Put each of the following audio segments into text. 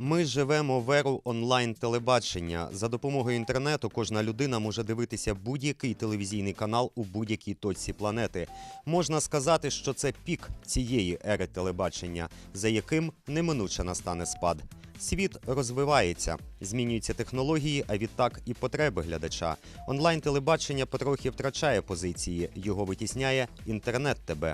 Ми живемо в еру онлайн-телебачення. За допомогою інтернету кожна людина може дивитися будь-який телевізійний канал у будь-якій точці планети. Можна сказати, що це пік цієї ери телебачення, за яким неминуче настане спад. Світ розвивається, змінюються технології, а відтак і потреби глядача. Онлайн-телебачення потрохи втрачає позиції, його витісняє інтернет ТБ.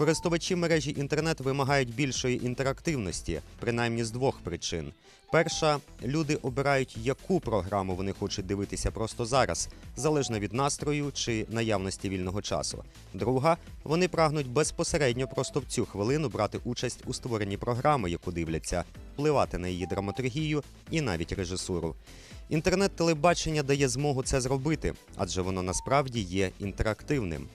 Користувачі мережі інтернет вимагають більшої інтерактивності, принаймні з двох причин. Перша, люди обирають, яку програму вони хочуть дивитися просто зараз, залежно від настрою чи наявності вільного часу. Друга, вони прагнуть безпосередньо просто в цю хвилину брати участь у створенні програми, яку дивляться, впливати на її драматургію і навіть режисуру. Інтернет-телебачення дає змогу це зробити, адже воно насправді є інтерактивним.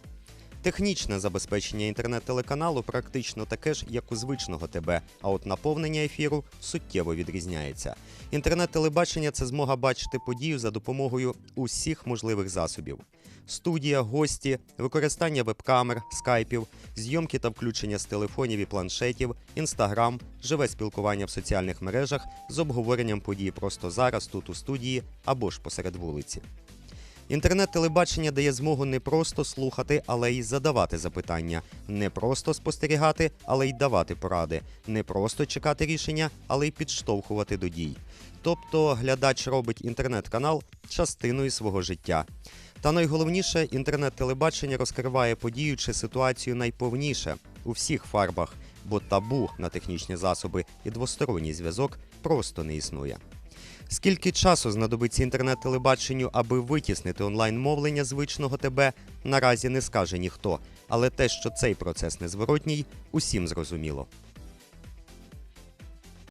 Технічне забезпечення інтернет-телеканалу практично таке ж, як у звичного ТБ, а от наповнення ефіру суттєво відрізняється. Інтернет-телебачення це змога бачити подію за допомогою усіх можливих засобів: студія, гості, використання веб-камер, скайпів, зйомки та включення з телефонів і планшетів, інстаграм, живе спілкування в соціальних мережах з обговоренням подій просто зараз, тут у студії або ж посеред вулиці. Інтернет-телебачення дає змогу не просто слухати, але й задавати запитання, не просто спостерігати, але й давати поради, не просто чекати рішення, але й підштовхувати до дій. Тобто глядач робить інтернет-канал частиною свого життя. Та найголовніше, інтернет-телебачення розкриває подію чи ситуацію найповніше у всіх фарбах, бо табу на технічні засоби і двосторонній зв'язок просто не існує. Скільки часу знадобиться інтернет-телебаченню, аби витіснити онлайн-мовлення звичного ТБ, наразі не скаже ніхто. Але те, що цей процес незворотній, усім зрозуміло.